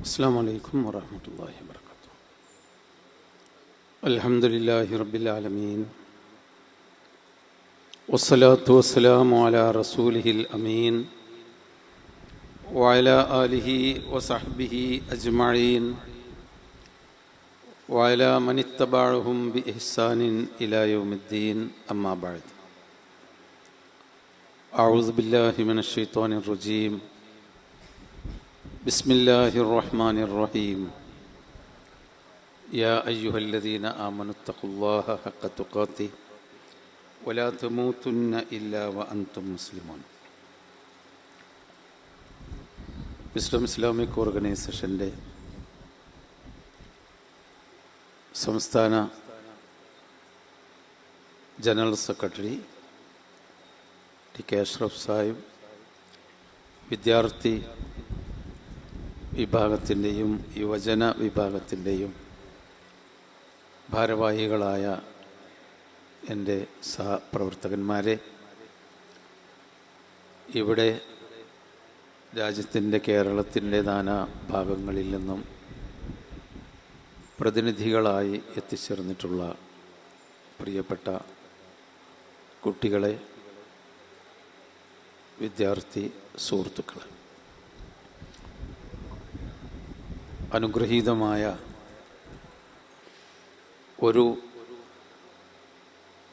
السلام عليكم ورحمة الله وبركاته. الحمد لله رب العالمين. والصلاة والسلام على رسوله الأمين وعلى آله وصحبه أجمعين وعلى من اتبعهم بإحسان إلى يوم الدين. أما بعد أعوذ بالله من الشيطان الرجيم. بسم الله الرحمن الرحيم يا أيها الذين آمنوا اتقوا الله حق تقاته ولا تموتن إلا وأنتم مسلمون wisdom Islamic ഓർഗനൈസേഷൻ്റെ സംസ്ഥാന general secretary T K Ashraf Sahib വിദ്യാർത്ഥി വിഭാഗത്തിന്റെയും യുവജന വിഭാഗത്തിന്റെയും ഭാരവാഹികളായ എന്റെ സഹപ്രവർത്തകന്മാരെ ഇവിടെ രാജ്യത്തിന്റെ കേരളത്തിന്റെ നാനാ ഭാഗങ്ങളിൽ നിന്നും പ്രതിനിധികളായി എത്തിച്ചേർന്നിട്ടുള്ള പ്രിയപ്പെട്ട കുട്ടികളെ വിദ്യാർത്ഥി സുഹൃത്തുക്കളെ. അനുഗ്രഹീതമായ ഒരു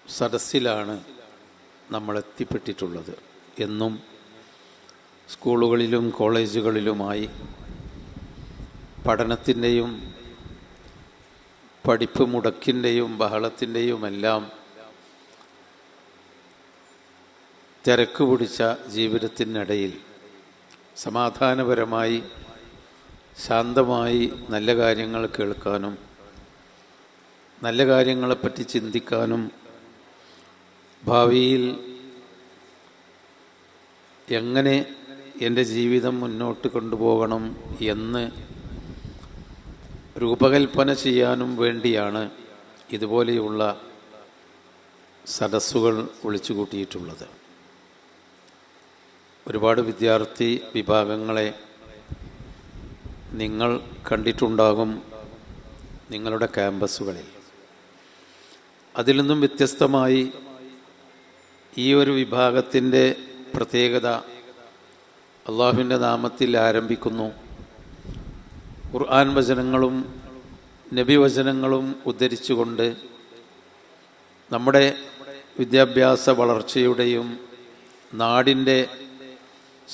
സദസ്സിലാണ് നമ്മൾ എത്തിപ്പെട്ടിട്ടുള്ളത് എന്നും സ്കൂളുകളിലും കോളേജുകളിലുമായി പഠനത്തിന്റെയും പഠിപ്പ് മുടക്കിന്റെയും ബഹളത്തിന്റെയുമെല്ലാം തിരക്ക് പിടിച്ച ജീവിതത്തിനിടയിൽ സമാധാനപരമായി ശാന്തമായി നല്ല കാര്യങ്ങൾ കേൾക്കാനും നല്ല കാര്യങ്ങളെപ്പറ്റി ചിന്തിക്കാനും ഭാവിയിൽ എങ്ങനെ എന്റെ ജീവിതം മുന്നോട്ട് കൊണ്ടുപോകണം എന്ന് രൂപകൽപ്പന ചെയ്യാനും വേണ്ടിയാണ് ഇതുപോലെയുള്ള സദസ്സുകൾ വിളിച്ചു കൂട്ടിയിട്ടുള്ളത്. ഒരുപാട് വിദ്യാർത്ഥി വിഭാഗങ്ങളെ നിങ്ങൾ കണ്ടിട്ടുണ്ടാകും നിങ്ങളുടെ ക്യാമ്പസുകളിൽ. അതിൽ നിന്നും വ്യത്യസ്തമായി ഈ ഒരു വിഭാഗത്തിന്റെ പ്രത്യേകത അള്ളാഹുവിന്റെ നാമത്തിൽ ആരംഭിക്കുന്നു. ഖുർആൻ വചനങ്ങളും നബി വചനങ്ങളും ഉദ്ധരിച്ചുകൊണ്ട് നമ്മുടെ വിദ്യാഭ്യാസ വളർച്ചയുടെയും നാടിന്റെ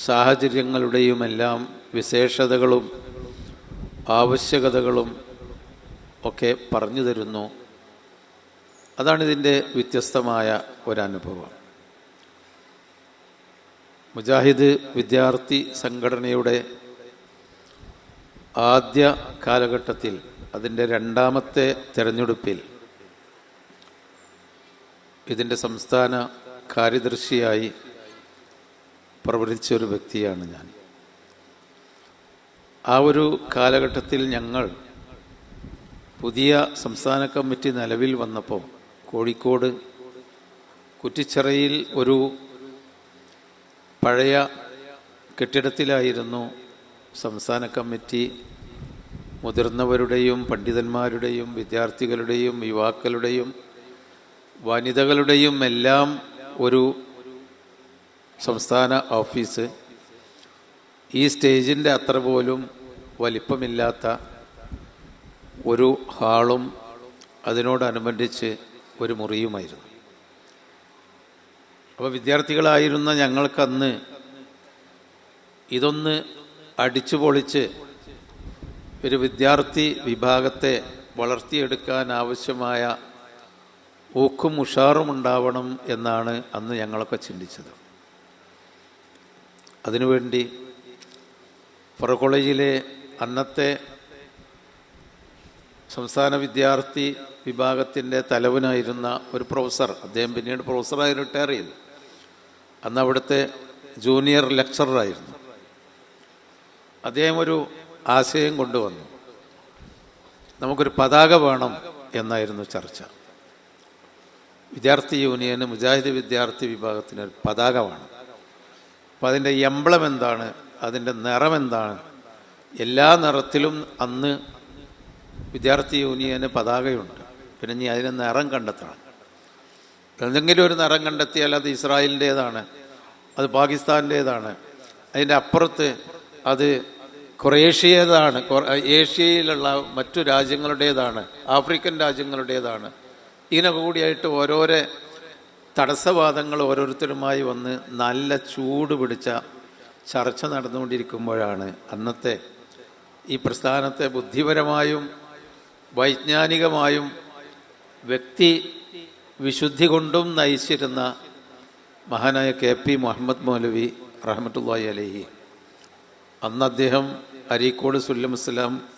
സാഹചര്യങ്ങളുടെയുമെല്ലാം വിശേഷതകളും ആവശ്യകതകളും ഒക്കെ പറഞ്ഞു തരുന്നു. അതാണിതിന്റെ വ്യത്യസ്തമായ ഒരനുഭവം. മുജാഹിദ് വിദ്യാർത്ഥി സംഘടനയുടെ ആദ്യ കാലഘട്ടത്തിൽ അതിന്റെ രണ്ടാമത്തെ തിരഞ്ഞെടുപ്പിൽ ഇതിന്റെ സംസ്ഥാന കാര്യദർശിയായി പ്രവർത്തിച്ച ഒരു വ്യക്തിയാണ് ഞാൻ. ആ ഒരു കാലഘട്ടത്തിൽ ഞങ്ങൾ പുതിയ സംസ്ഥാന കമ്മിറ്റി നിലവിൽ വന്നപ്പോൾ കോഴിക്കോട് കുറ്റിച്ചിറയിൽ ഒരു പഴയ കെട്ടിടത്തിലായിരുന്നു സംസ്ഥാന കമ്മിറ്റി. മുതിർന്നവരുടെയും പണ്ഡിതന്മാരുടെയും വിദ്യാർത്ഥികളുടെയും യുവാക്കളുടെയും വനിതകളുടെയും എല്ലാം ഒരു സംസ്ഥാന ഓഫീസ്. ഈ സ്റ്റേജിന്റെ അത്ര പോലും വലിപ്പമില്ലാത്ത ഒരു ഹാളും അതിനോടനുബന്ധിച്ച് ഒരു മുറിയുമായിരുന്നു. അപ്പോൾ വിദ്യാർത്ഥികളായിരുന്ന ഞങ്ങൾക്കന്ന് ഇതൊന്ന് അടിച്ചു പൊളിച്ച് ഒരു വിദ്യാർത്ഥി വിഭാഗത്തെ വളർത്തിയെടുക്കാൻ ആവശ്യമായ ഊക്കും ഉഷാറും ഉണ്ടാവണം എന്നാണ് അന്ന് ഞങ്ങളൊക്കെ ചിന്തിച്ചത്. അതിനുവേണ്ടി ഫറ കോളേജിലെ അന്നത്തെ സംസ്ഥാന വിദ്യാർത്ഥി വിഭാഗത്തിന്റെ തലവനായിരുന്ന ഒരു പ്രൊഫസർ അദ്ദേഹം പിന്നീട് പ്രൊഫസറായി റിട്ടയർ ചെയ്തു. അന്ന് അവിടുത്തെ ജൂനിയർ ലെക്ചറായിരുന്നു അദ്ദേഹം ഒരു ആശയം കൊണ്ടുവന്നു. നമുക്കൊരു പതാക വേണം എന്നായിരുന്നു ചർച്ച. വിദ്യാർത്ഥി യൂണിയന് മുജാഹിദ് വിദ്യാർത്ഥി വിഭാഗത്തിന് ഒരു പതാക വേണം. അപ്പോൾ അതിന്റെ എംബ്ലം എന്താണ്? അതിന്റെ നിറം എന്താണ്? എല്ലാ നിറത്തിലും അന്ന് വിദ്യാർത്ഥി യൂണിയന് പതാകയുണ്ട്. പിന്നെ നീ അതിന് നിറം കണ്ടെത്തണം. എന്തെങ്കിലും ഒരു നിറം കണ്ടെത്തിയാൽ അത് ഇസ്രായേലിന്റേതാണ് അത് പാകിസ്ഥാനിന്റേതാണ്. അതിന്റെ അപ്പുറത്ത് അത് കുറേഷ്യതാണ് കൊ- ഏഷ്യയിലുള്ള മറ്റു രാജ്യങ്ങളുടേതാണ് ആഫ്രിക്കൻ രാജ്യങ്ങളുടേതാണ്. ഇതിനൊക്കെ കൂടിയായിട്ട് ഓരോരോ തടസ്സവാദങ്ങൾ ഓരോരുത്തരുമായി വന്ന് നല്ല ചൂട് പിടിച്ച ചർച്ച നടന്നുകൊണ്ടിരിക്കുമ്പോഴാണ് അന്നത്തെ ഈ പ്രസ്ഥാനത്തെ ബുദ്ധിപരമായും വൈജ്ഞാനികമായും വ്യക്തി വിശുദ്ധി കൊണ്ടും നയിച്ചിരുന്ന മഹാനായ കെ പി മുഹമ്മദ് മൗലവി റഹമത്തുല്ലായി അലഹി. അന്ന് അദ്ദേഹം അരീക്കോട് സുല്ലമസ്ലാം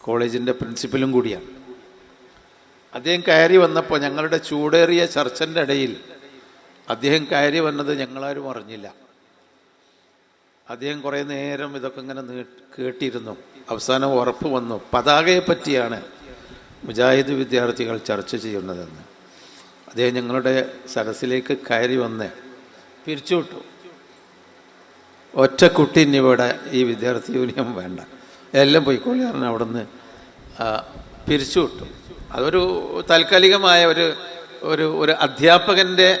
കോളേജിന്റെ പ്രിൻസിപ്പലും കൂടിയാണ്. അദ്ദേഹം കയറി വന്നപ്പോൾ ഞങ്ങളുടെ ചൂടേറിയ ചർച്ചന്റെ ഇടയിൽ അദ്ദേഹം കയറി വന്നത് ഞങ്ങളാരും അറിഞ്ഞില്ല. അദ്ദേഹം കുറേ നേരം ഇതൊക്കെ ഇങ്ങനെ കേട്ടിരുന്നു. അവസാനം ഉറപ്പ് വന്നു. പതാകയെ പറ്റിയാണ് മുജാഹിദ് വിദ്യാർത്ഥികൾ ചർച്ച ചെയ്യുന്നതെന്ന്. അദ്ദേഹം ഞങ്ങളുടെ സരസിലേക്ക് കയറി വന്ന് പിരിച്ചുവിട്ടു. ഒറ്റ കുട്ടി ഇവിടെ ഈ വിദ്യാർത്ഥി യൂണിയൻ വേണ്ട. എല്ലാം പോയിക്കോളി കാരണം അവിടെ നിന്ന് പിരിച്ചുവിട്ടു. അതൊരു താൽക്കാലികമായ ഒരു ഒരു ഒരു അധ്യാപകന്റെ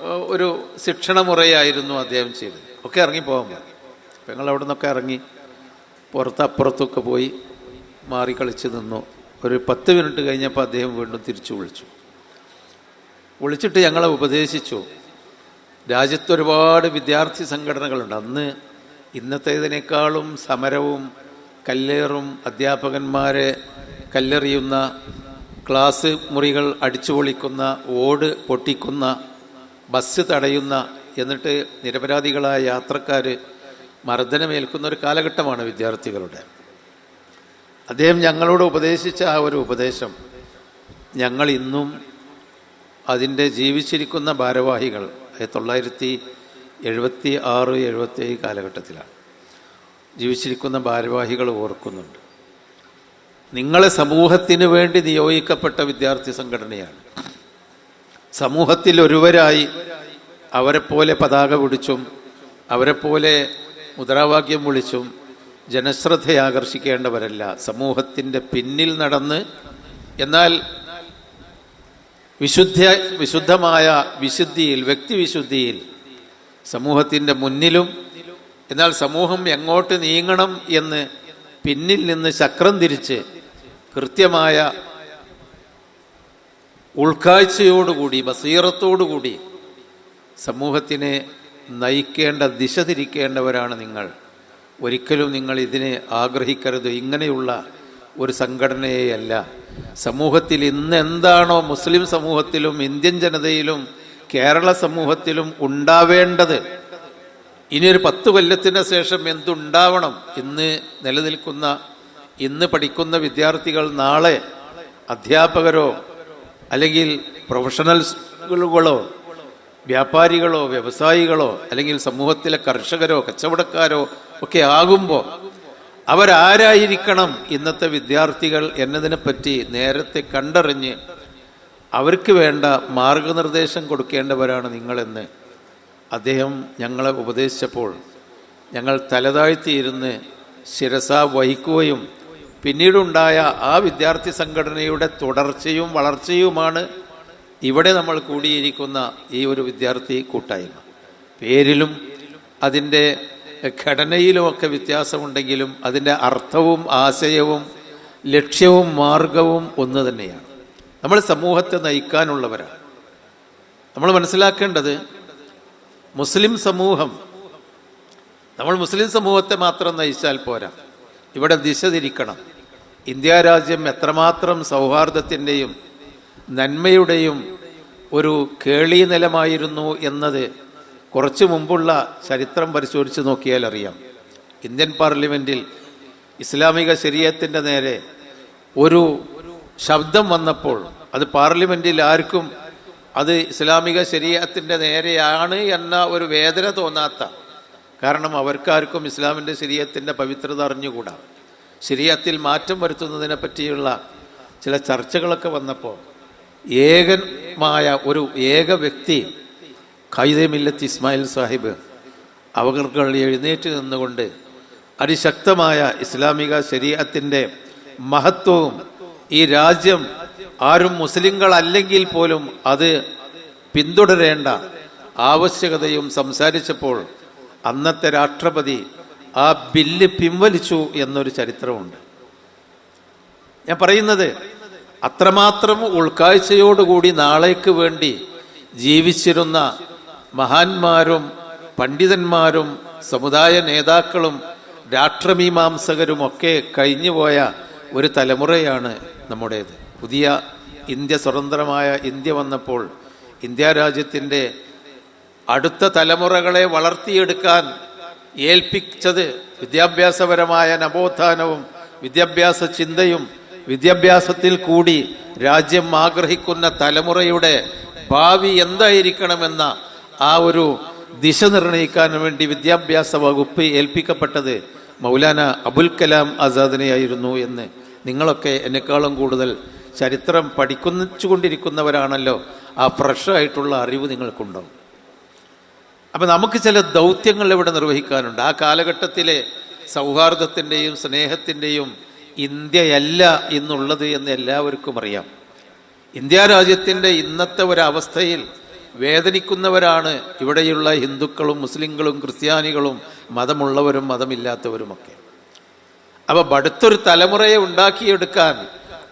ഒരു ശിക്ഷണമുറയായിരുന്നു അദ്ദേഹം ചെയ്തത്. ഒക്കെ ഇറങ്ങിപ്പോകാൻ പറഞ്ഞു ഞങ്ങൾ അവിടെ നിന്നൊക്കെ ഇറങ്ങി പുറത്ത് അപ്പുറത്തൊക്കെ പോയി മാറി കളിച്ച് നിന്നു. ഒരു പത്ത് മിനിറ്റ് കഴിഞ്ഞപ്പോൾ അദ്ദേഹം വീണ്ടും തിരിച്ചു വിളിച്ചു. വിളിച്ചിട്ട് ഞങ്ങളെ ഉപദേശിച്ചു. രാജ്യത്ത് ഒരുപാട് വിദ്യാർത്ഥി സംഘടനകളുണ്ട്. അന്ന് ഇന്നത്തേതിനേക്കാളും സമരവും കല്ലേറും അധ്യാപകന്മാരെ കല്ലെറിയുന്ന ക്ലാസ് മുറികൾ അടിച്ചു പൊളിക്കുന്ന ഓട് പൊട്ടിക്കുന്ന ബസ് തടയുന്ന എന്നിട്ട് നിരപരാധികളായ യാത്രക്കാർ മർദ്ദനമേൽക്കുന്ന ഒരു കാലഘട്ടമാണ് വിദ്യാർത്ഥികളുടെ. അദ്ദേഹം ഞങ്ങളോട് ഉപദേശിച്ച ആ ഒരു ഉപദേശം ഞങ്ങൾ ഇന്നും അതിന്റെ ജീവിച്ചിരിക്കുന്ന ഭാരവാഹികൾ തൊള്ളായിരത്തി എഴുപത്തി ആറ് എഴുപത്തി ഏഴ് കാലഘട്ടത്തിലാണ് ജീവിച്ചിരിക്കുന്ന ഭാരവാഹികൾ ഓർക്കുന്നുണ്ട്. നിങ്ങളെ സമൂഹത്തിന് വേണ്ടി നിയോഗിക്കപ്പെട്ട വിദ്യാർത്ഥി സംഘടനയാണ്. സമൂഹത്തിൽ ഒരുവരായി അവരെപ്പോലെ പതാക പിടിച്ചും അവരെപ്പോലെ മുദ്രാവാക്യം വിളിച്ചും ജനശ്രദ്ധ ആകർഷിക്കേണ്ടവരല്ല. സമൂഹത്തിന്റെ പിന്നിൽ നടന്ന് എന്നാൽ വിശുദ്ധ വിശുദ്ധമായ വിശുദ്ധിയിൽ വ്യക്തിവിശുദ്ധിയിൽ സമൂഹത്തിന്റെ മുന്നിലും എന്നാൽ സമൂഹം എങ്ങോട്ട് നീങ്ങണം എന്ന് പിന്നിൽ നിന്ന് ചക്രം തിരിച്ച് കൃത്യമായ ഉൾക്കാഴ്ചയോടുകൂടി ബസീറത്തോടുകൂടി സമൂഹത്തിനെ നയിക്കേണ്ട ദിശ തിരിക്കേണ്ടവരാണ് നിങ്ങൾ. ഒരിക്കലും നിങ്ങൾ ഇതിനെ ആഗ്രഹിക്കരുത്. ഇങ്ങനെയുള്ള ഒരു സംഘടനയെയല്ല. സമൂഹത്തിൽ ഇന്ന് എന്താണോ മുസ്ലിം സമൂഹത്തിലും ഇന്ത്യൻ ജനതയിലും കേരള സമൂഹത്തിലും ഉണ്ടാവേണ്ടത്? ഇനിയൊരു പത്ത് കൊല്ലത്തിന് ശേഷം എന്തുണ്ടാവണം? ഇന്ന് നിലനിൽക്കുന്ന ഇന്ന് പഠിക്കുന്ന വിദ്യാർത്ഥികൾ നാളെ അധ്യാപകരോ അല്ലെങ്കിൽ പ്രൊഫഷണൽസുകളോ വ്യാപാരികളോ വ്യവസായികളോ അല്ലെങ്കിൽ സമൂഹത്തിലെ കർഷകരോ കച്ചവടക്കാരോ ഒക്കെ ആകുമ്പോൾ അവരാരായിരിക്കണം ഇന്നത്തെ വിദ്യാർത്ഥികൾ എന്നതിനെപ്പറ്റി നേരത്തെ കണ്ടറിഞ്ഞ് അവർക്ക് വേണ്ട മാർഗനിർദ്ദേശം കൊടുക്കേണ്ടവരാണ് നിങ്ങളെന്ന് അദ്ദേഹം ഞങ്ങളെ ഉപദേശിച്ചപ്പോൾ ഞങ്ങൾ തലതാഴ്ത്തിയിരുന്ന് ശിരസ വഹിക്കുകയും പിന്നീടുണ്ടായ ആ വിദ്യാർത്ഥി സംഘടനയുടെ തുടർച്ചയും വളർച്ചയുമാണ് ഇവിടെ നമ്മൾ കൂടിയിരിക്കുന്ന ഈ ഒരു വിദ്യാർത്ഥി കൂട്ടായ്മ. പേരിലും അതിന്റെ ഘടനയിലുമൊക്കെ വ്യത്യാസമുണ്ടെങ്കിലും അതിന്റെ അർത്ഥവും ആശയവും ലക്ഷ്യവും മാർഗവും ഒന്ന് തന്നെയാണ്. നമ്മൾ സമൂഹത്തെ നയിക്കാനുള്ളവരാണ്. നമ്മൾ മനസ്സിലാക്കേണ്ടത് മുസ്ലിം സമൂഹം നമ്മൾ മുസ്ലിം സമൂഹത്തെ മാത്രം നയിച്ചാൽ പോരാ. ഇവിടെ ദിശ തിരിക്കണം. ഇന്ത്യ രാജ്യം എത്രമാത്രം സൗഹാർദ്ദത്തിന്റെയും നന്മയുടെയും ഒരു കേളി നിലമായിരുന്നു എന്നത് കുറച്ചു മുമ്പുള്ള ചരിത്രം പരിശോധിച്ച് നോക്കിയാൽ അറിയാം. ഇന്ത്യൻ പാർലമെന്റിൽ ഇസ്ലാമിക ശരീരത്തിന്റെ നേരെ ഒരു ശബ്ദം വന്നപ്പോൾ അത് പാർലമെന്റിൽ ആർക്കും അത് ഇസ്ലാമിക ശരീരത്തിന്റെ നേരെയാണ് എന്ന ഒരു വേദന തോന്നാത്ത കാരണം അവർക്കാർക്കും ഇസ്ലാമിന്റെ ശരീരത്തിന്റെ പവിത്രത അറിഞ്ഞുകൂടാ. ശരീരത്തിൽ മാറ്റം വരുത്തുന്നതിനെ പറ്റിയുള്ള ചില ചർച്ചകളൊക്കെ വന്നപ്പോൾ ഏകമായ ഒരു ഏക വ്യക്തി ഖൈദെ മില്ലത്ത് ഇസ്മായിൽ സാഹിബ് അവർ എഴുന്നേറ്റ് നിന്നുകൊണ്ട് അതിശക്തമായ ഇസ്ലാമിക ശരീരത്തിന്റെ മഹത്വവും ഈ രാജ്യം ആരും മുസ്ലിങ്ങളല്ലെങ്കിൽ പോലും അത് പിന്തുടരേണ്ട ആവശ്യകതയും സംസാരിച്ചപ്പോൾ അന്നത്തെ രാഷ്ട്രപതി ആ ബില്ല് പിൻവലിച്ചു എന്നൊരു ചരിത്രമുണ്ട്. ഞാൻ പറയുന്നത് അത്രമാത്രം ഉൾക്കാഴ്ചയോടുകൂടി നാളേക്ക് വേണ്ടി ജീവിച്ചിരുന്ന മഹാന്മാരും പണ്ഡിതന്മാരും സമുദായ നേതാക്കളും രാഷ്ട്രമീമാംസകരും ഒക്കെ കഴിഞ്ഞുപോയ ഒരു തലമുറയാണ് നമ്മുടേത്. പുതിയ ഇന്ത്യ സ്വതന്ത്രമായ ഇന്ത്യ വന്നപ്പോൾ ഇന്ത്യ രാജ്യത്തിന്റെ അടുത്ത തലമുറകളെ വളർത്തിയെടുക്കാൻ ഏൽപ്പിച്ചത് വിദ്യാഭ്യാസപരമായ നവോത്ഥാനവും വിദ്യാഭ്യാസ ചിന്തയും വിദ്യാഭ്യാസത്തിൽ കൂടി രാജ്യം ആഗ്രഹിക്കുന്ന തലമുറയുടെ ഭാവി എന്തായിരിക്കണമെന്ന ആ ഒരു ദിശ നിർണയിക്കാൻ വേണ്ടി വിദ്യാഭ്യാസ വകുപ്പ് ഏൽപ്പിക്കപ്പെട്ടത് മൗലാന അബുൽ കലാം ആസാദിനെയായിരുന്നു എന്ന്. നിങ്ങളൊക്കെ എന്നെക്കാളും കൂടുതൽ ചരിത്രം പഠിക്കുന്നുകൊണ്ടിരിക്കുന്നവരാണല്ലോ. ആ ഫ്രഷ് ആയിട്ടുള്ള അറിവ് നിങ്ങൾക്കുണ്ടാവും അപ്പം നമുക്ക് ചില ദൗത്യങ്ങൾ ഇവിടെ നിർവഹിക്കാനുണ്ട്. ആ കാലഘട്ടത്തിലെ സൗഹാർദ്ദത്തിന്റെയും സ്നേഹത്തിന്റെയും ഇന്ത്യയല്ല ഇന്നുള്ളത് എന്ന് എല്ലാവർക്കും അറിയാം. ഇന്ത്യ രാജ്യത്തിന്റെ ഇന്നത്തെ ഒരവസ്ഥയിൽ വേദനിക്കുന്നവരാണ് ഇവിടെയുള്ള ഹിന്ദുക്കളും മുസ്ലിങ്ങളും ക്രിസ്ത്യാനികളും മതമുള്ളവരും മതമില്ലാത്തവരുമൊക്കെ. അപ്പോൾ അടുത്തൊരു തലമുറയെ ഉണ്ടാക്കിയെടുക്കാൻ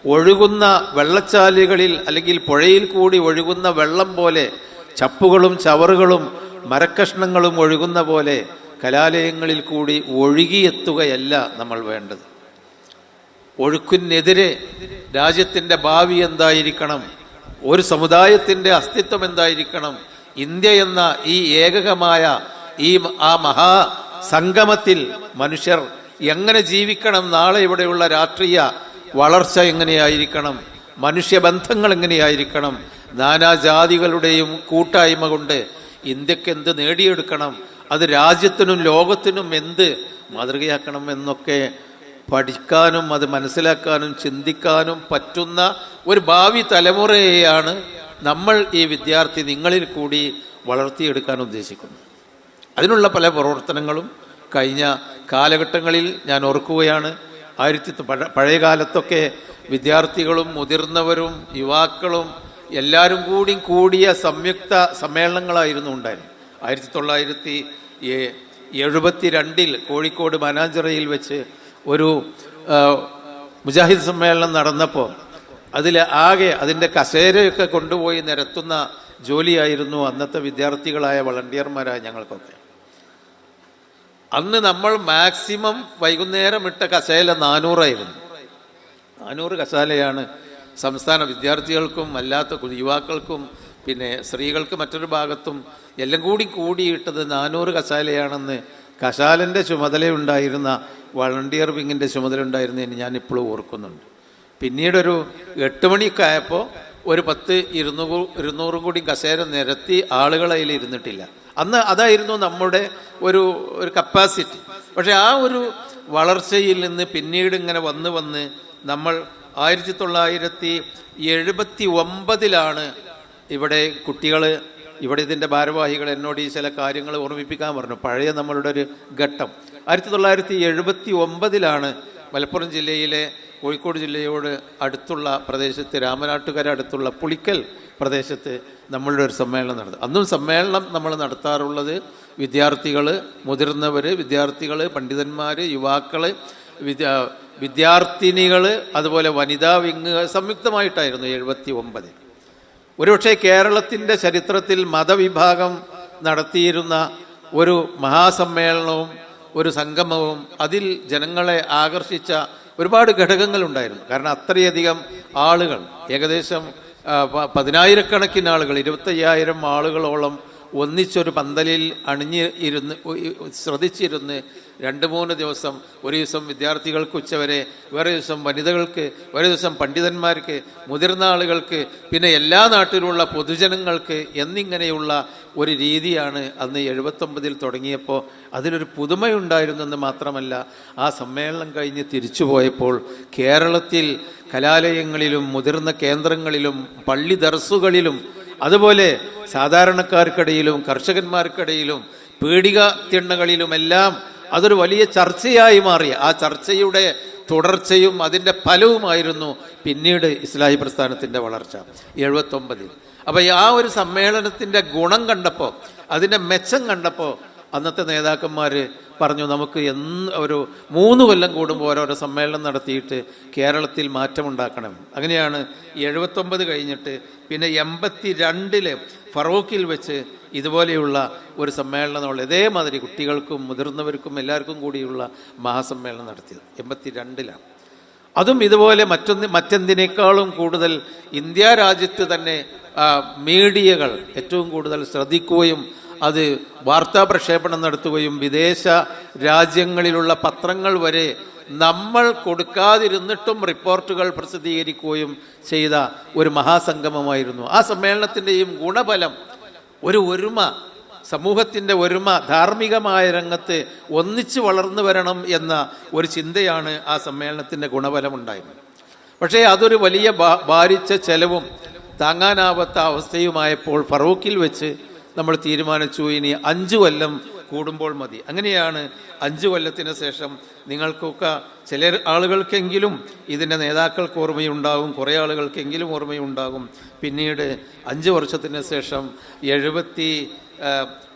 ഒഴുകുന്ന വെള്ളച്ചാലുകളിൽ അല്ലെങ്കിൽ പുഴയിൽ കൂടി ഒഴുകുന്ന വെള്ളം പോലെ ചപ്പുകളും ചവറുകളും മരക്കഷ്ണങ്ങളും ഒഴുകുന്ന പോലെ കലാലയങ്ങളിൽ കൂടി ഒഴുകിയെത്തുകയല്ല നമ്മൾ വേണ്ടത്. ഒഴുക്കിനെതിരെ രാജ്യത്തിന്റെ ഭാവി എന്തായിരിക്കണം? ഒരു സമുദായത്തിന്റെ അസ്തിത്വം എന്തായിരിക്കണം? ഇന്ത്യ എന്ന ഈ ഏകകമായ ഈ ആ മഹാ സംഗമത്തിൽ മനുഷ്യർ എങ്ങനെ ജീവിക്കണം? നാളെ ഇവിടെയുള്ള രാഷ്ട്രീയ വളർച്ച എങ്ങനെയായിരിക്കണം? മനുഷ്യബന്ധങ്ങൾ എങ്ങനെയായിരിക്കണം? നാനാജാതികളുടെയും കൂട്ടായ്മ കൊണ്ട് ഇന്ത്യയ്ക്ക് എന്ത് നേടിയെടുക്കണം? അത് രാജ്യത്തിനും ലോകത്തിനും എന്ത് മാതൃകയാക്കണം എന്നൊക്കെ പഠിക്കാനും അത് മനസ്സിലാക്കാനും ചിന്തിക്കാനും പറ്റുന്ന ഒരു ഭാവി തലമുറയെയാണ് നമ്മൾ ഈ വിദ്യാർത്ഥി നിങ്ങളിൽ കൂടി വളർത്തിയെടുക്കാൻ ഉദ്ദേശിക്കുന്നത്. അതിനുള്ള പല പ്രവർത്തനങ്ങളും കഴിഞ്ഞ കാലഘട്ടങ്ങളിൽ ഞാൻ ഓർക്കുകയാണ്. ആയിരത്തി പഴയ കാലത്തൊക്കെ വിദ്യാർത്ഥികളും മുതിർന്നവരും യുവാക്കളും എല്ലാവരും കൂടി കൂടിയ സംയുക്ത സമ്മേളനങ്ങളായിരുന്നു ഉണ്ടായിരുന്നത്. ആയിരത്തി തൊള്ളായിരത്തി എഴുപത്തി രണ്ടിൽ കോഴിക്കോട് മനാഞ്ചിറയിൽ വെച്ച് ഒരു മുജാഹിദ് സമ്മേളനം നടന്നപ്പോൾ അതിൽ ആകെ അതിന്റെ കസേരയൊക്കെ കൊണ്ടുപോയി നിരത്തുന്ന ജോലിയായിരുന്നു അന്നത്തെ വിദ്യാർത്ഥികളായ വളണ്ടിയർമാരായ ഞങ്ങൾക്കൊക്കെ. അന്ന് നമ്മൾ മാക്സിമം വൈകുന്നേരം ഇട്ട കസേല നാനൂറായിരുന്നു. നാനൂറ് കസാലയാണ് സംസ്ഥാന വിദ്യാർത്ഥികൾക്കും അല്ലാത്ത യുവാക്കൾക്കും പിന്നെ സ്ത്രീകൾക്ക് മറ്റൊരു ഭാഗത്തും എല്ലാം കൂടി കൂടിയിട്ടത് നാനൂറ് കസാലയാണെന്ന് കസാലന്റെ ചുമതലയുണ്ടായിരുന്ന വളണ്ടിയർ വിങ്ങിന്റെ ഞാൻ ഇപ്പോഴും ഓർക്കുന്നുണ്ട്. പിന്നീടൊരു എട്ട് ആയപ്പോൾ ഒരു പത്ത് ഇരുന്നൂറ് ഇരുന്നൂറും കൂടി കസേര നിരത്തി ആളുകൾ അതിൽ ഇരുന്നിട്ടില്ല. അന്ന് അതായിരുന്നു നമ്മുടെ ഒരു ഒരു കപ്പാസിറ്റി പക്ഷെ ആ ഒരു വളർച്ചയിൽ നിന്ന് പിന്നീട് ഇങ്ങനെ വന്ന് വന്ന് നമ്മൾ ആയിരത്തി തൊള്ളായിരത്തി എഴുപത്തി ഒമ്പതിലാണ് ഇവിടെ കുട്ടികൾ ഇവിടെ ഇതിന്റെ ഭാരവാഹികൾ എന്നോട് ഈ ചില കാര്യങ്ങൾ ഓർമ്മിപ്പിക്കാൻ പറഞ്ഞു. പഴയ നമ്മളുടെ ഒരു ഘട്ടം. ആയിരത്തി തൊള്ളായിരത്തി എഴുപത്തി ഒമ്പതിലാണ് മലപ്പുറം ജില്ലയിലെ കോഴിക്കോട് ജില്ലയോട് അടുത്തുള്ള പ്രദേശത്ത് രാമനാട്ടുകര അടുത്തുള്ള പുളിക്കൽ പ്രദേശത്ത് നമ്മളുടെ ഒരു സമ്മേളനം നടന്നു. അന്നും സമ്മേളനം നമ്മൾ നടത്താറുള്ളത് വിദ്യാർത്ഥികൾ മുതിർന്നവർ വിദ്യാർത്ഥികൾ പണ്ഡിതന്മാർ യുവാക്കൾ വിദ്യാ വിദ്യാർത്ഥിനികൾ അതുപോലെ വനിതാ വിങ് സംയുക്തമായിട്ടായിരുന്നു എഴുപത്തി ഒമ്പത്. ഒരുപക്ഷെ കേരളത്തിന്റെ ചരിത്രത്തിൽ മതവിഭാഗം നടത്തിയിരുന്ന ഒരു മഹാസമ്മേളനവും ഒരു സംഗമവും അതിൽ ജനങ്ങളെ ആകർഷിച്ച ഒരുപാട് ഘടകങ്ങളുണ്ടായിരുന്നു. കാരണം അത്രയധികം ആളുകൾ ഏകദേശം പതിനായിരക്കണക്കിന് ആളുകൾ ഇരുപത്തയ്യായിരം ആളുകളോളം ഒന്നിച്ചൊരു പന്തലിൽ അണിഞ്ഞ് ഇരുന്ന് ശ്രദ്ധിച്ചിരുന്ന് രണ്ട് മൂന്ന് ദിവസം ഒരു ദിവസം വിദ്യാർത്ഥികൾക്ക് ഉച്ചവരെ വേറെ ദിവസം വനിതകൾക്ക് വേറെ ദിവസം പണ്ഡിതന്മാർക്ക് മുതിർന്ന ആളുകൾക്ക് പിന്നെ എല്ലാ നാട്ടിലുള്ള പൊതുജനങ്ങൾക്ക് എന്നിങ്ങനെയുള്ള ഒരു രീതിയാണ് അന്ന് എഴുപത്തൊമ്പതിൽ തുടങ്ങിയപ്പോൾ അതിലൊരു പുതുമയുണ്ടായിരുന്നെന്ന് മാത്രമല്ല ആ സമ്മേളനം കഴിഞ്ഞ് തിരിച്ചു പോയപ്പോൾ കേരളത്തിൽ കലാലയങ്ങളിലും മുതിർന്ന കേന്ദ്രങ്ങളിലും പള്ളി ദർസുകളിലും അതുപോലെ സാധാരണക്കാർക്കിടയിലും കർഷകന്മാർക്കിടയിലും പീടിക തിണ്ണകളിലുമെല്ലാം അതൊരു വലിയ ചർച്ചയായി മാറി. ആ ചർച്ചയുടെ തുടർച്ചയും അതിന്റെ ഫലവുമായിരുന്നു പിന്നീട് ഇസ്ലാഹി പ്രസ്ഥാനത്തിന്റെ വളർച്ച എഴുപത്തൊമ്പതിൽ. അപ്പോൾ ആ ഒരു സമ്മേളനത്തിന്റെ ഗുണം കണ്ടപ്പോൾ അതിന്റെ മെച്ചം കണ്ടപ്പോൾ അന്നത്തെ നേതാക്കന്മാർ പറഞ്ഞു നമുക്ക് എന്ന് ഒരു മൂന്ന് കൊല്ലം കൂടുമ്പോൾ ഓരോരോ സമ്മേളനം നടത്തിയിട്ട് കേരളത്തിൽ മാറ്റമുണ്ടാക്കണം. അങ്ങനെയാണ് എഴുപത്തൊമ്പത് കഴിഞ്ഞിട്ട് പിന്നെ എൺപത്തി രണ്ടിൽ ഫറോക്കിൽ വെച്ച് ഇതുപോലെയുള്ള ഒരു സമ്മേളനം നമ്മൾ ഇതേമാതിരി കുട്ടികൾക്കും മുതിർന്നവർക്കും എല്ലാവർക്കും കൂടിയുള്ള മഹാസമ്മേളനം നടത്തിയത് എൺപത്തി രണ്ടിലാണ് അതും ഇതുപോലെ മറ്റൊന്ന് മറ്റെന്തിനേക്കാളും കൂടുതൽ ഇന്ത്യ രാജ്യത്ത് തന്നെ മീഡിയകൾ ഏറ്റവും കൂടുതൽ ശ്രദ്ധിക്കുകയും അത് വാർത്താ പ്രക്ഷേപണം നടത്തുകയും വിദേശ രാജ്യങ്ങളിലുള്ള പത്രങ്ങൾ വരെ നമ്മൾ കൊടുക്കാതിരുന്നിട്ടും റിപ്പോർട്ടുകൾ പ്രസിദ്ധീകരിക്കുകയും ചെയ്ത ഒരു മഹാസംഗമമായിരുന്നു. ആ സമ്മേളനത്തിന്റെയും ഗുണഫലം ഒരു ഒരുമ സമൂഹത്തിന്റെ ഒരുമ ധാർമ്മികമായ രംഗത്ത് ഒന്നിച്ചു വളർന്നു വരണം എന്ന ഒരു ചിന്തയാണ് ആ സമ്മേളനത്തിന്റെ ഗുണഫലമുണ്ടായത് പക്ഷേ അതൊരു വലിയ ഭാരിച്ച ചെലവും താങ്ങാനാവാത്ത അവസ്ഥയുമായപ്പോൾ ഫറൂഖിൽ വെച്ച് നമ്മൾ തീരുമാനിച്ചു ഇനി അഞ്ചു കൊല്ലം കൂടുമ്പോൾ മതി. അങ്ങനെയാണ് അഞ്ചു കൊല്ലത്തിന് ശേഷം നിങ്ങൾക്കൊക്കെ ചില ആളുകൾക്കെങ്കിലും ഇതിന്റെ നേതാക്കൾക്ക് ഓർമ്മയുണ്ടാകും കുറേ ആളുകൾക്കെങ്കിലും ഓർമ്മയുണ്ടാകും. പിന്നീട് അഞ്ച് വർഷത്തിന് ശേഷം എഴുപത്തി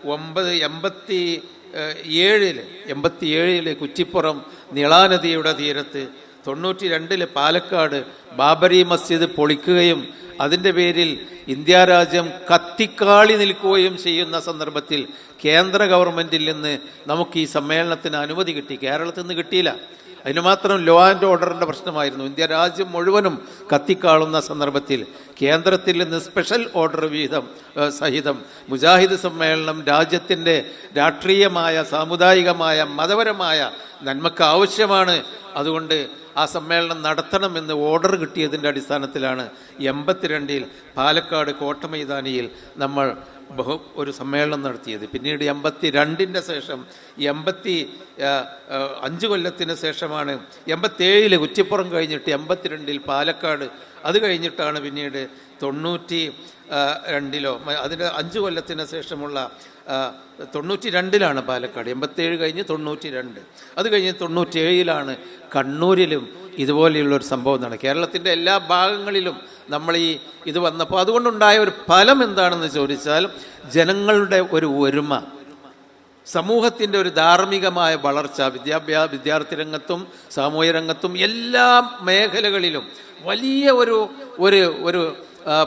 ഒമ്പത് എൺപത്തി ഏഴിൽ എൺപത്തി ഏഴിൽ കുറ്റിപ്പുറം നിളാനദിയുടെ തീരത്ത് തൊണ്ണൂറ്റി രണ്ടിൽ പാലക്കാട് ബാബരി മസ്ജിദ് പൊളിക്കുകയും അതിന്റെ പേരിൽ ഇന്ത്യ രാജ്യം കത്തിക്കാളി നിൽക്കുകയും ചെയ്യുന്ന സന്ദർഭത്തിൽ കേന്ദ്ര ഗവൺമെന്റിൽ നിന്ന് നമുക്ക് ഈ സമ്മേളനത്തിന് അനുമതി കിട്ടി. കേരളത്തിൽ നിന്ന് കിട്ടിയില്ല. അതിന് മാത്രം ലോ ആൻഡ് ഓർഡറിന്റെ പ്രശ്നമായിരുന്നു. ഇന്ത്യ രാജ്യം മുഴുവനും കത്തിക്കാളുന്ന സന്ദർഭത്തിൽ കേന്ദ്രത്തിൽ നിന്ന് സ്പെഷ്യൽ ഓർഡർ വീതം സഹിതം മുജാഹിദ് സമ്മേളനം രാജ്യത്തിന്റെ രാഷ്ട്രീയമായ സാമുദായികമായ മതപരമായ നന്മക്ക് ആവശ്യമാണ്. അതുകൊണ്ട് ആ സമ്മേളനം നടത്തണമെന്ന് ഓർഡർ കിട്ടിയതിന്റെ അടിസ്ഥാനത്തിലാണ് എൺപത്തിരണ്ടിൽ പാലക്കാട് കോട്ടമൈതാനിയിൽ നമ്മൾ ബഹു ഒരു സമ്മേളനം നടത്തിയത്. പിന്നീട് എൺപത്തി രണ്ടിന്റെ ശേഷം എൺപത്തി അഞ്ച് കൊല്ലത്തിന് ശേഷമാണ് എൺപത്തേഴിൽ കുറ്റിപ്പുറം കഴിഞ്ഞിട്ട് എൺപത്തിരണ്ടിൽ പാലക്കാട്. അത് കഴിഞ്ഞിട്ടാണ് പിന്നീട് തൊണ്ണൂറ്റി രണ്ടിലോ അതിന്റെ അഞ്ച് കൊല്ലത്തിന് ശേഷമുള്ള തൊണ്ണൂറ്റി രണ്ടിലാണ് പാലക്കാട്. എൺപത്തേഴ് കഴിഞ്ഞ് തൊണ്ണൂറ്റി രണ്ട് അത് കഴിഞ്ഞ് തൊണ്ണൂറ്റേഴിലാണ് കണ്ണൂരിലും ഇതുപോലെയുള്ള ഒരു സംഭവം നടന്നത് കേരളത്തിന്റെ എല്ലാ ഭാഗങ്ങളിലും നമ്മൾ ഈ ഇത് വന്നപ്പോൾ അതുകൊണ്ടുണ്ടായ ഒരു ഫലം എന്താണെന്ന് ചോദിച്ചാൽ ജനങ്ങളുടെ ഒരു ഒരുമ. സമൂഹത്തിന്റെ ഒരു ധാർമ്മികമായ വളർച്ച വിദ്യാഭ്യാസ വിദ്യാർത്ഥി രംഗത്തും സാമൂഹ്യ രംഗത്തും എല്ലാ മേഖലകളിലും വലിയ ഒരു ഒരു ഒരു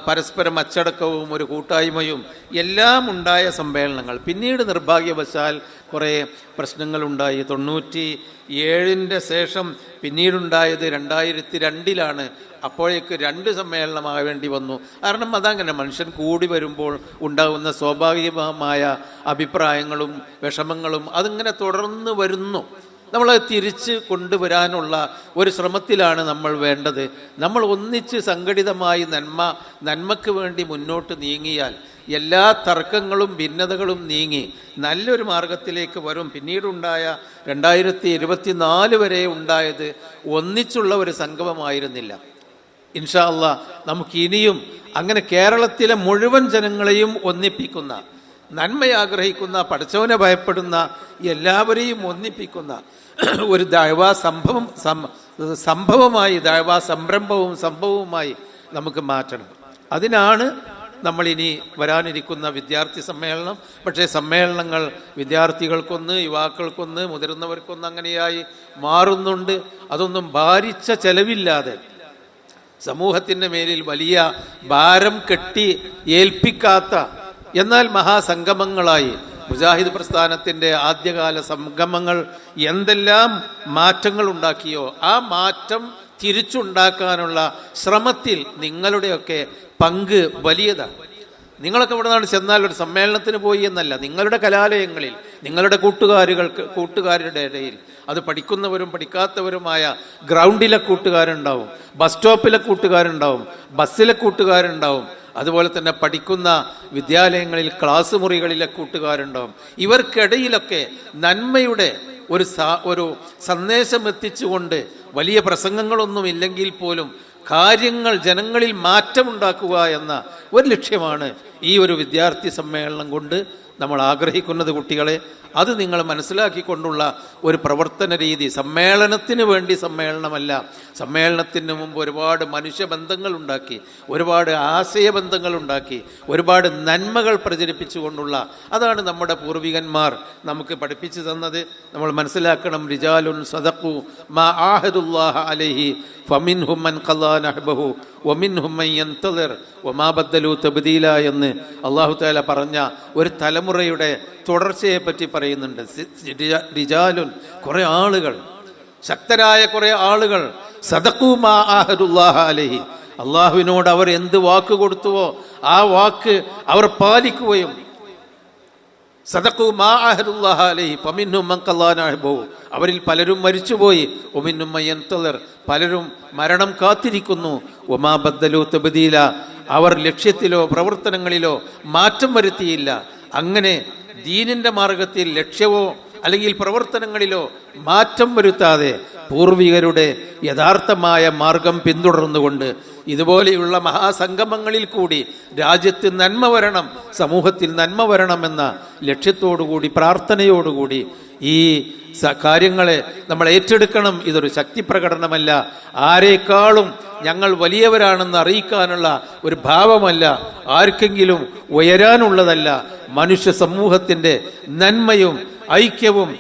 പരസ്പരം അച്ചടക്കവും ഒരു കൂട്ടായ്മയും എല്ലാം ഉണ്ടായ സമ്മേളനങ്ങൾ. പിന്നീട് നിർഭാഗ്യവശാൽ കുറേ പ്രശ്നങ്ങളുണ്ടായി. തൊണ്ണൂറ്റി ഏഴിന്റെ ശേഷം പിന്നീടുണ്ടായത് രണ്ടായിരത്തി രണ്ടിലാണ് അപ്പോഴേക്ക് രണ്ട് സമ്മേളനമാവേണ്ടി വന്നു. കാരണം അതങ്ങനെ മനുഷ്യൻ കൂടി വരുമ്പോൾ ഉണ്ടാകുന്ന സ്വാഭാവികമായ അഭിപ്രായങ്ങളും വിഷമങ്ങളും അതിങ്ങനെ തുടർന്ന് വരുന്നു. നമ്മളത് തിരിച്ച് കൊണ്ടുവരാനുള്ള ഒരു ശ്രമത്തിലാണ് നമ്മൾ വേണ്ടത്. നമ്മൾ ഒന്നിച്ച് സംഘടിതമായി നന്മ നന്മയ്ക്ക് വേണ്ടി മുന്നോട്ട് നീങ്ങിയാൽ എല്ലാ തർക്കങ്ങളും ഭിന്നതകളും നീങ്ങി നല്ലൊരു മാർഗത്തിലേക്ക് വരും. പിന്നീടുണ്ടായ രണ്ടായിരത്തി ഇരുപത്തി നാല് വരെ ഉണ്ടായത് ഒന്നിച്ചുള്ള ഒരു സംഗമമായിരുന്നില്ല. ഇൻഷാല്ല അള്ളാ നമുക്ക് ഇനിയും അങ്ങനെ കേരളത്തിലെ മുഴുവൻ ജനങ്ങളെയും ഒന്നിപ്പിക്കുന്ന നന്മ ആഗ്രഹിക്കുന്ന പഠിച്ചവനെ ഭയപ്പെടുന്ന എല്ലാവരെയും ഒന്നിപ്പിക്കുന്ന ഒരു ദൈവാ സംഭവം സംഭവമായി ദൈവാ സംരംഭവും സംഭവവുമായി നമുക്ക് മാറ്റണം. അതിനാണ് നമ്മളിനി വരാനിരിക്കുന്ന വിദ്യാർത്ഥി സമ്മേളനം. പക്ഷേ സമ്മേളനങ്ങൾ വിദ്യാർത്ഥികൾക്കൊന്ന് യുവാക്കൾക്കൊന്ന് മുതിർന്നവർക്കൊന്ന് അങ്ങനെയായി മാറുന്നുണ്ട്. അതൊന്നും ഭാരിച്ച ചെലവില്ലാതെ സമൂഹത്തിന്റെ മേലിൽ വലിയ ഭാരം കെട്ടി ഏൽപ്പിക്കാത്ത എന്നാൽ മഹാസംഗമങ്ങളായി മുജാഹിദ് പ്രസ്ഥാനത്തിന്റെ ആദ്യകാല സംഗമങ്ങൾ എന്തെല്ലാം മാറ്റങ്ങൾ ഉണ്ടാക്കിയോ ആ മാറ്റം തിരിച്ചുണ്ടാക്കാനുള്ള ശ്രമത്തിൽ നിങ്ങളുടെയൊക്കെ പങ്ക് വലിയതാണ്. നിങ്ങളൊക്കെ ഇവിടെ നിന്നാണ് ചെന്നാൽ ഒരു സമ്മേളനത്തിന് പോയി എന്നല്ല നിങ്ങളുടെ കലാലയങ്ങളിൽ നിങ്ങളുടെ കൂട്ടുകാരുകൾക്ക് കൂട്ടുകാരുടെ ഇടയിൽ. അത് പഠിക്കുന്നവരും പഠിക്കാത്തവരുമായ ഗ്രൗണ്ടിലെ കൂട്ടുകാരുണ്ടാവും ബസ് സ്റ്റോപ്പിലെ കൂട്ടുകാരുണ്ടാവും ബസ്സിലെ കൂട്ടുകാരുണ്ടാവും അതുപോലെ തന്നെ പഠിക്കുന്ന വിദ്യാലയങ്ങളിൽ ക്ലാസ് മുറികളിലെ കൂട്ടുകാരുണ്ടാവും. ഇവർക്കിടയിലൊക്കെ നന്മയുടെ ഒരു ഒരു സന്ദേശം എത്തിച്ചുകൊണ്ട് വലിയ പ്രസംഗങ്ങളൊന്നും ഇല്ലെങ്കിൽ പോലും കാര്യങ്ങൾ ജനങ്ങളിൽ മാറ്റമുണ്ടാക്കുക എന്ന ഒരു ലക്ഷ്യമാണ് ഈ ഒരു വിദ്യാർത്ഥി സമ്മേളനം കൊണ്ട് നമ്മൾ ആഗ്രഹിക്കുന്നത് കുട്ടികളെ. അത് നിങ്ങൾ മനസ്സിലാക്കിക്കൊണ്ടുള്ള ഒരു പ്രവർത്തന രീതി. സമ്മേളനത്തിന് വേണ്ടി സമ്മേളനമല്ല. സമ്മേളനത്തിന് മുമ്പ് ഒരുപാട് മനുഷ്യബന്ധങ്ങൾ ഉണ്ടാക്കി ഒരുപാട് ആശയബന്ധങ്ങൾ ഉണ്ടാക്കി ഒരുപാട് നന്മകൾ പ്രചരിപ്പിച്ചുകൊണ്ടുള്ള അതാണ് നമ്മുടെ പൂർവികന്മാർ നമുക്ക് പഠിപ്പിച്ചു തന്നത്. നമ്മൾ മനസ്സിലാക്കണം റിജാലുൻ സദഖു മാ ആഹദുല്ലാഹ അലൈഹി ഫമിൻഹും മൻ ഖല്ലാ നഹ്ബഹു വമിൻഹും മൻ യന്തളിർ വമാ ബദ്ദലു തബ്ദീല എന്ന് അള്ളാഹു താല പറഞ്ഞ ഒരു തലമുറയുടെ തുടർച്ചയെ പറ്റി പറയുന്നുണ്ട്. റിജാലുൻ കുറേ ആളുകൾ ശക്തരായ കുറേ ആളുകൾ സദഖു മാ ആഹദുല്ലാഹ അലൈഹി അള്ളാഹുവിനോട് അവർ എന്ത് വാക്ക് കൊടുത്തുവോ ആ വാക്ക് അവർ പാലിക്കുകയും മാ അവരിൽ പലരും മരിച്ചുപോയി. ഒമിന്നും തലർ പലരും മരണം കാത്തിരിക്കുന്നു. തബദീല അവർ ലക്ഷ്യത്തിലോ പ്രവർത്തനങ്ങളിലോ മാറ്റം വരുത്തിയില്ല. അങ്ങനെ ദീനിന്റെ മാർഗത്തിൽ ലക്ഷ്യമോ അല്ലെങ്കിൽ പ്രവർത്തനങ്ങളിലോ മാറ്റം വരുത്താതെ പൂർവികരുടെ യഥാർത്ഥമായ മാർഗം പിന്തുടർന്നുകൊണ്ട് ഇതുപോലെയുള്ള മഹാസംഗമങ്ങളിൽ കൂടി രാജ്യത്ത് നന്മ വരണം സമൂഹത്തിൽ നന്മ വരണമെന്ന ലക്ഷ്യത്തോടുകൂടി പ്രാർത്ഥനയോടുകൂടി ഈ കാര്യങ്ങളെ നമ്മൾ ഏറ്റെടുക്കണം. ഇതൊരു ശക്തി പ്രകടനമല്ല. ആരേക്കാളും ഞങ്ങൾ വലിയവരാണെന്ന് അറിയിക്കാനുള്ള ഒരു ഭാവമല്ല. ആർക്കെങ്കിലും ഉയരാനുള്ളതല്ല. മനുഷ്യ സമൂഹത്തിന്റെ നന്മയും ഐക്യവും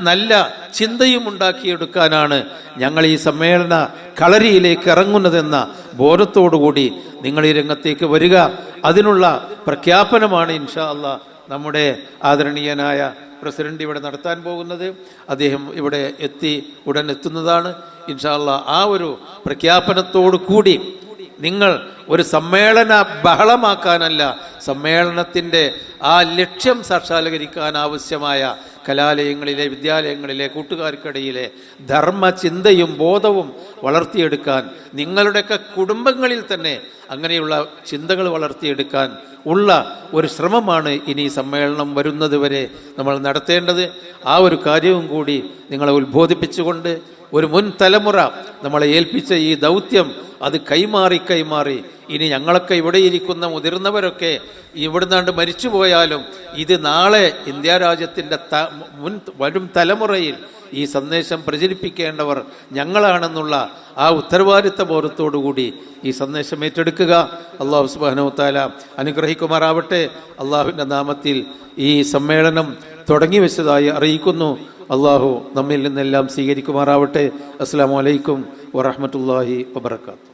നല്ല ചിന്തയും ഉണ്ടാക്കിയെടുക്കാനാണ് ഞങ്ങൾ ഈ സമ്മേളന കളരിയിലേക്ക് ഇറങ്ങുന്നതെന്ന ബോധത്തോടുകൂടി നിങ്ങൾ ഈ രംഗത്തേക്ക് വരിക. അതിനുള്ള പ്രഖ്യാപനമാണ് ഇൻഷാ അല്ല നമ്മുടെ ആദരണീയനായ പ്രസിഡന്റ് ഇവിടെ നടത്താൻ പോകുന്നത്. അദ്ദേഹം ഇവിടെ എത്തി ഉടൻ എത്തുന്നതാണ്. ഇൻഷാ അള്ളാ ആ ഒരു പ്രഖ്യാപനത്തോടു കൂടി നിങ്ങൾ ഒരു സമ്മേളന ബഹളമാക്കാനല്ല സമ്മേളനത്തിന്റെ ആ ലക്ഷ്യം സാക്ഷാത്കരിക്കാൻ ആവശ്യമായ കലാലയങ്ങളിലെ വിദ്യാലയങ്ങളിലെ കൂട്ടുകാർക്കിടയിലെ ധർമ്മചിന്തയും ബോധവും വളർത്തിയെടുക്കാൻ നിങ്ങളുടെയൊക്കെ കുടുംബങ്ങളിൽ തന്നെ അങ്ങനെയുള്ള ചിന്തകൾ വളർത്തിയെടുക്കാൻ ഉള്ള ഒരു ശ്രമമാണ് ഇനി സമ്മേളനം വരുന്നത് വരെ നമ്മൾ നടത്തേണ്ടത്. ആ ഒരു കാര്യവും കൂടി നിങ്ങളെ ഉത്ബോധിപ്പിച്ചുകൊണ്ട് ഒരു മുൻ തലമുറ നമ്മളെ ഏൽപ്പിച്ച ഈ ദൗത്യം അത് കൈമാറി കൈമാറി. ഇനി ഞങ്ങളൊക്കെ ഇവിടെ ഇരിക്കുന്ന മുതിർന്നവരൊക്കെ ഇവിടുന്നാണ്ട് മരിച്ചു പോയാലും ഇത് നാളെ ഇന്ത്യ രാജ്യത്തിന്റെ ത മുൻ വരും തലമുറയിൽ ഈ സന്ദേശം പ്രചരിപ്പിക്കേണ്ടവർ ഞങ്ങളാണെന്നുള്ള ആ ഉത്തരവാദിത്ത ബോധത്തോടുകൂടി ഈ സന്ദേശം ഏറ്റെടുക്കുക. അള്ളാഹു സുബാനോ താല അനുഗ്രഹിക്കുമാറാവട്ടെ. അള്ളാഹുവിന്റെ നാമത്തിൽ ഈ സമ്മേളനം തുടങ്ങി വെച്ചതായി അറിയിക്കുന്നു. അള്ളാഹു നമ്മിൽ നിന്നെല്ലാം സ്വീകരിക്കുമാറാവട്ടെ. അസ്സാം വലൈക്കും വറഹമത്തല്ലാഹി വബർക്കാത്തു